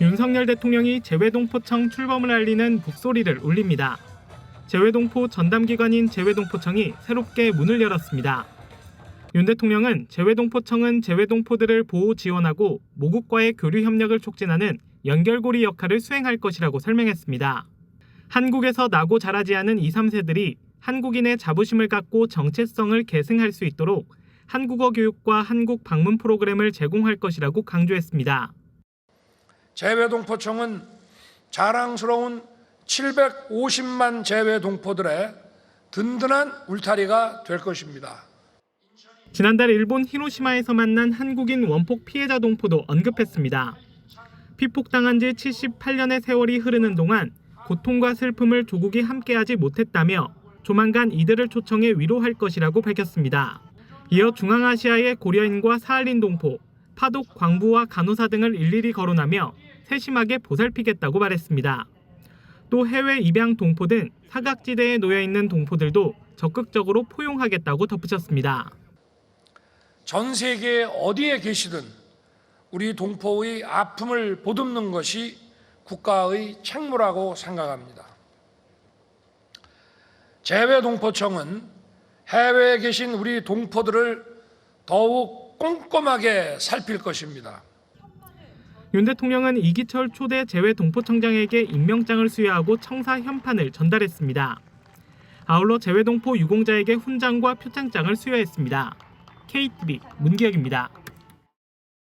윤석열 대통령이 재외동포청 출범을 알리는 북소리를 울립니다. 재외동포 전담기관인 재외동포청이 새롭게 문을 열었습니다. 윤 대통령은 재외동포청은 재외동포들을 보호 지원하고 모국과의 교류 협력을 촉진하는 연결고리 역할을 수행할 것이라고 설명했습니다. 한국에서 나고 자라지 않은 2, 3세들이 한국인의 자부심을 갖고 정체성을 계승할 수 있도록 한국어 교육과 한국 방문 프로그램을 제공할 것이라고 강조했습니다. 재외동포청은 자랑스러운 750만 재외동포들의 든든한 울타리가 될 것입니다. 지난달 일본 히로시마에서 만난 한국인 원폭 피해자 동포도 언급했습니다. 피폭당한 지 78년의 세월이 흐르는 동안 고통과 슬픔을 조국이 함께하지 못했다며 조만간 이들을 초청해 위로할 것이라고 밝혔습니다. 이어 중앙아시아의 고려인과 사할린 동포, 파독 광부와 간호사 등을 일일이 거론하며 세심하게 보살피겠다고 말했습니다. 또 해외 입양 동포 등 사각지대에 놓여 있는 동포들도 적극적으로 포용하겠다고 덧붙였습니다. 전 세계 어디에 계시든 우리 동포의 아픔을 보듬는 것이 국가의 책무라고 생각합니다. 재외동포청은 해외에 계신 우리 동포들을 더욱 꼼꼼하게 살필 것입니다. 윤 대통령은 이기철 초대 재외 동포청장에게 임명장을 수여하고 청사 현판을 전달했습니다. 아울러 재외 동포 유공자에게 훈장과 표창장을 수여했습니다. KTV 문기혁입니다.